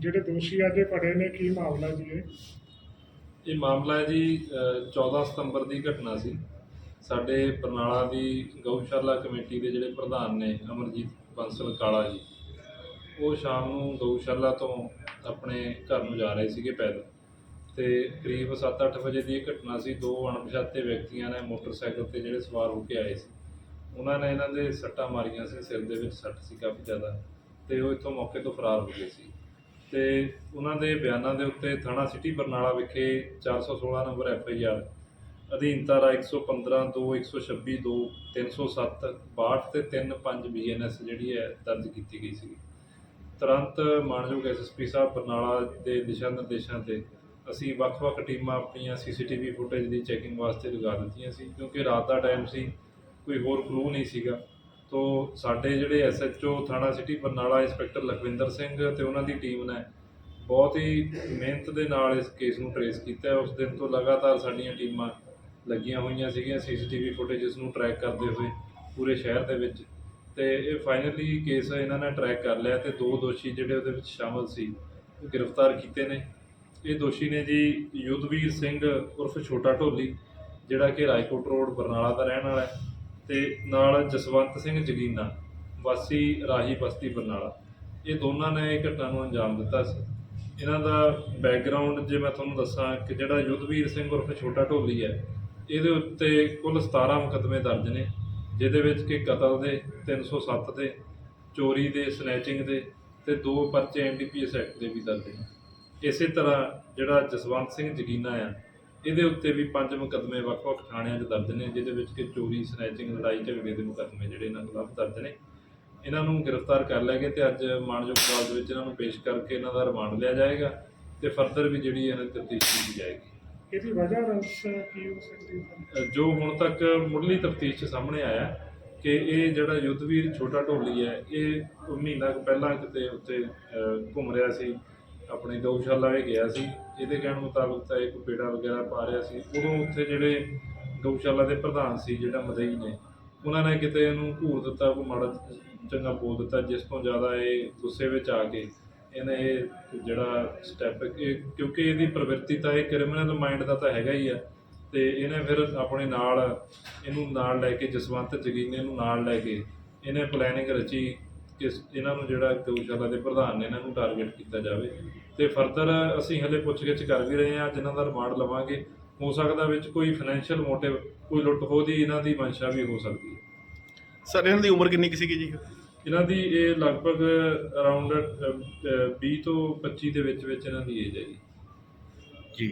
ਜਿਹੜੇ ਦੋਸ਼ੀ ਅੱਜ ਇਹ ਫੜੇ ਨੇ ਕੀ ਮਾਮਲਾ ਜੀ ਇਹ? ਇਹ ਮਾਮਲਾ ਹੈ ਜੀ ਅ, 14 ਸਤੰਬਰ ਦੀ ਘਟਨਾ ਸੀ। ਸਾਡੇ ਬਰਨਾਲਾ ਦੀ ਗਊਸ਼ਾਲਾ ਕਮੇਟੀ ਦੇ ਜਿਹੜੇ ਪ੍ਰਧਾਨ ਨੇ ਅਮਰਜੀਤ ਬੰਸਲ ਕਾਲਾ ਜੀ ਉਹ ਸ਼ਾਮ ਨੂੰ ਗਊਸ਼ਾਲਾ ਤੋਂ ਆਪਣੇ ਘਰ ਨੂੰ ਜਾ ਰਹੇ ਸੀਗੇ ਪੈਦਲ। ਤੇ ਕਰੀਬ 7-8 ਵਜੇ ਦੀ ਇਹ ਘਟਨਾ ਸੀ ਦੋ ਅਣਪਛਾਤੇ ਵਿਅਕਤੀਆਂ ਨੇ ਮੋਟਰਸਾਈਕਲ ਤੇ ਜਿਹੜੇ ਸਵਾਰ ਹੋ ਕੇ ਆਏ ਸੀ। ਉਹਨਾਂ ਨੇ ਇਹਨਾਂ ਦੇ ਸੱਟਾਂ ਮਾਰੀਆਂ ਸੀ ਸਿਰ ਦੇ ਵਿੱਚ ਸੱਟ ਸੀ ਕਾਫੀ ਜ਼ਿਆਦਾ ਤੇ ਉਹ ਇੱਥੋਂ ਮੌਕੇ ਤੋਂ ਫਰਾਰ ਹੋ ਗਏ ਸੀ। ਤੇ ਉਹਨਾਂ ਦੇ ਬਿਆਨਾਂ ਦੇ ਉੱਤੇ ਥਾਣਾ ਸਿਟੀ ਬਰਨਾਲਾ ਵਿਖੇ 416 ਨੰਬਰ ਐਫ ਆਈ ਆਰ ਅਧੀਨ ਧਾਰਾ 115 2 126 2 307 62 ਤੇ 35 ਬੀ ਐਨ ਐਸ ਜਿਹੜੀ ਹੈ ਦਰਜ ਕੀਤੀ ਗਈ ਸੀ ਤੁਰੰਤ ਮਾਨਯੋਗ ਐਸਐਸਪੀ ਸਾਹਿਬ ਬਰਨਾਲਾ ਦੇ ਦਿਸ਼ਾ ਨਿਰਦੇਸ਼ਾਂ ਤੇ ਅਸੀਂ ਵੱਖ-ਵੱਖ ਟੀਮਾਂ ਆਪਣੀਆਂ ਸੀਸੀਟੀਵੀ ਫੁਟੇਜ ਦੀ ਚੈਕਿੰਗ ਵਾਸਤੇ ਲਗਾ ਦਿੱਤੀਆਂ ਸੀ, ਕਿਉਂਕਿ ਰਾਤ ਦਾ ਟਾਈਮ ਸੀ, ਕੋਈ ਹੋਰ ਕਲੂ ਨਹੀਂ ਸੀਗਾ। ਤੋ ਸਾਡੇ ਜਿਹੜੇ ਐਸਐਚਓ ਥਾਣਾ ਸਿਟੀ, ਬਰਨਾਲਾ ਇੰਸਪੈਕਟਰ ਲਖਵਿੰਦਰ ਸਿੰਘ ਤੇ ਉਹਨਾਂ ਦੀ ਟੀਮ ਨੇ ਬਹੁਤ ਹੀ ਮਿਹਨਤ ਦੇ ਨਾਲ ਇਸ ਕੇਸ ਨੂੰ ਟਰੇਸ ਕੀਤਾ। ਉਸ ਦਿਨ ਤੋਂ ਲਗਾਤਾਰ ਸਾਡੀਆਂ ਟੀਮਾਂ ਲੱਗੀਆਂ ਹੋਈਆਂ ਸੀਗੀਆਂ ਸੀਸੀਟੀਵੀ ਫੁਟੇਜਸ ਨੂੰ ਟਰੈਕ ਕਰਦੇ ਹੋਏ ਪੂਰੇ ਸ਼ਹਿਰ ਦੇ ਵਿੱਚ। ਤੇ ਇਹ ਫਾਈਨਲੀ ਕੇਸ ਇਹਨਾਂ ਨੇ ਟਰੈਕ ਕਰ ਲਿਆ ਤੇ ਦੋ ਦੋਸ਼ੀ ਜਿਹੜੇ ਉਹਦੇ ਵਿੱਚ ਸ਼ਾਮਲ ਸੀ, ਗ੍ਰਿਫਤਾਰ ਕੀਤੇ ਨੇ। ਇਹ ਦੋਸ਼ੀ ਨੇ ਜੀ ਯੁੱਧਵੀਰ ਸਿੰਘ ਉਰਫ ਛੋਟਾ ਢੋਲੀ, ਜਿਹੜਾ ਕਿ ਰਾਜਕੋਟ ਰੋਡ, ਬਰਨਾਲਾ ਦਾ ਰਹਿਣ ਵਾਲਾ ਹੈ। ਤੇ ਨਾਲ ਜਸਵੰਤ ਸਿੰਘ ਜਗੀਨਾ, ਵਾਸੀ ਰਾਹੀ ਬਸਤੀ ਬਰਨਾਲਾ। ਇਹ ਦੋਨਾਂ ਨੇ ਇਹ ਘਟਨਾ ਨੂੰ ਅੰਜਾਮ ਦਿੱਤਾ ਸੀ। ਇਹਨਾਂ ਦਾ ਬੈਕਗ੍ਰਾਉਂਡ ਜੇ ਮੈਂ ਤੁਹਾਨੂੰ ਦੱਸਾਂ ਕਿ ਜਿਹੜਾ ਯੁੱਧਵੀਰ ਸਿੰਘ ਉਰਫ ਛੋਟਾ ਢੋਲੀ ਹੈ, ਇਹਦੇ ਉੱਤੇ ਕੁੱਲ 17 ਮੁਕੱਦਮੇ ਦਰਜ ਨੇ, ਜਿਹਦੇ ਵਿੱਚ ਕਿ ਕਤਲ ਦੇ 307 ਦੇ, ਚੋਰੀ ਦੇ ਸਨੈਚਿੰਗ ਦੇ ਤੇ ਦੋ ਪਰਚੇ ਐਨਡੀਪੀਐਸ ਐਕਟ ਦੇ ਵੀ ਦਰਜ ਨੇ। ਇਸੇ ਤਰ੍ਹਾਂ ਜਿਹੜਾ ਜਸਵੰਤ ਸਿੰਘ ਜਗੀਨਾ ਆ ਇਹਦੇ ਉੱਤੇ ਵੀ ਪੰਜ ਮੁਕੱਦਮੇ ਵੱਖ-ਵੱਖ ਥਾਣਿਆਂ 'ਚ ਦਰਜ ਨੇ ਜਿਹਦੇ ਵਿੱਚ ਕਿ ਚੋਰੀ ਸਨੈਚਿੰਗ ਲੜਾਈ ਝਗੜੇ ਦੇ ਮੁਕੱਦਮੇ ਜਿਹੜੇ ਇਹਨਾਂ ਖਿਲਾਫ ਦਰਜ ਨੇ। ਇਹਨਾਂ ਨੂੰ ਗ੍ਰਿਫਤਾਰ ਕਰ ਲਿਆ ਗਿਆ ਤੇ ਅੱਜ ਮਾਨਯੋਗ ਅਦਾਲਤ ਵਿੱਚ ਇਹਨਾਂ ਨੂੰ ਪੇਸ਼ ਕਰਕੇ ਇਹਨਾਂ ਦਾ ਰਿਮਾਂਡ ਲਿਆ ਜਾਏਗਾ ਤੇ ਫਰਦਰ ਵੀ ਜਿਹੜੀ ਇਹਨਾਂ ਦੀ ਤਫਤੀਸ਼ ਕੀਤੀ ਜਾਏਗੀ। ਇਹਦੀ ਵਜ੍ਹਾ ਰੰਸ ਕੀ ਹੋ ਸਕਦੀ ਹੈ? ਜੋ ਹੁਣ ਤੱਕ ਮੁੱਢਲੀ ਤਫਤੀਸ਼ ਸਾਹਮਣੇ ਆਇਆ ਕਿ ਇਹ ਜਿਹੜਾ ਯੁੱਧਵੀਰ ਛੋਟਾ ਢੋਲੀ ਹੈ ਇਹ ਮਹੀਨਾ ਪਹਿਲਾਂ ਕਿਤੇ ਉੱਤੇ ਘੁੰਮ ਰਿਹਾ ਸੀ। ਆਪਣੇ ਗਊਸ਼ਾਲਾ ਵਿੱਚ ਗਿਆ ਸੀ। ਇਹਦੇ ਕਹਿਣ ਮੁਤਾਬਕ ਤਾਂ ਇਹ ਕੋਈ ਪੇੜਾ ਵਗੈਰਾ ਪਾ ਰਿਹਾ ਸੀ। ਉਦੋਂ ਉੱਥੇ ਜਿਹੜੇ ਗਊਸ਼ਾਲਾ ਦੇ ਪ੍ਰਧਾਨ ਸੀ, ਜਿਹੜਾ ਮਦਈ ਨੇ, ਉਹਨਾਂ ਨੇ ਕਿਤੇ ਇਹਨੂੰ ਘੂਰ ਦਿੱਤਾ, ਕੋਈ ਮਾੜਾ ਚੰਗਾ ਬੋਲ ਦਿੱਤਾ, ਜਿਸ ਤੋਂ ਜ਼ਿਆਦਾ ਇਹ ਗੁੱਸੇ ਵਿੱਚ ਆ ਕੇ ਇਹਨੇ ਇਹ ਜਿਹੜਾ ਸਟੈਪ ਕਿਉਂਕਿ ਇਹਦੀ ਪ੍ਰਵਿਰਤੀ ਤਾਂ ਇਹ ਕ੍ਰਿਮੀਨਲ ਮਾਈਂਡ ਦਾ ਤਾਂ ਹੈਗਾ ਹੀ ਆ। ਤੇ ਇਹਨੇ ਫਿਰ ਆਪਣੇ ਨਾਲ, ਇਹਨੂੰ ਨਾਲ ਲੈ ਕੇ ਜਸਵੰਤ ਜਗੀਨੇ ਨੂੰ ਨਾਲ ਲੈ ਕੇ ਇਹਨੇ ਪਲੈਨਿੰਗ ਰਚੀ। ਕਿ ਇਹਨਾਂ ਨੂੰ ਜਿਹੜਾ ਗਊਸ਼ਾਲਾ ਦੇ ਪ੍ਰਧਾਨ ਨੇ ਇਹਨਾਂ ਨੂੰ ਟਾਰਗੇਟ ਕੀਤਾ ਜਾਵੇ। ਤੇ ਫਰਦਰ ਅਸੀਂ ਹਲੇ ਪੁੱਛਗਿੱਛ ਕਰ ਵੀ ਰਹੇ ਹਾਂ ਜਿਨ੍ਹਾਂ ਦਾ ਰਿਮਾਂਡ ਲਵਾਂਗੇ ਹੋ ਸਕਦਾ ਵਿੱਚ ਕੋਈ ਫਾਈਨੈਂਸ਼ੀਅਲ ਮੋਟਿਵ ਕੋਈ ਲੁੱਟ ਦੀ ਇਹਨਾਂ ਦੀ ਮਨਸ਼ਾ ਵੀ ਹੋ ਸਕਦੀ ਹੈ। ਸਰ ਇਹਨਾਂ ਦੀ ਉਮਰ ਕਿੰਨੀ ਕੁ ਸੀਗੀ ਜੀ? ਇਹਨਾਂ ਦੀ ਇਹ ਲਗਭਗ ਅਰਾਊਂਡ 20 ਤੋਂ 25 ਦੇ ਵਿੱਚ ਵਿੱਚ ਇਹਨਾਂ ਦੀ ਏਜ ਹੈ ਜੀ। ਜੀ।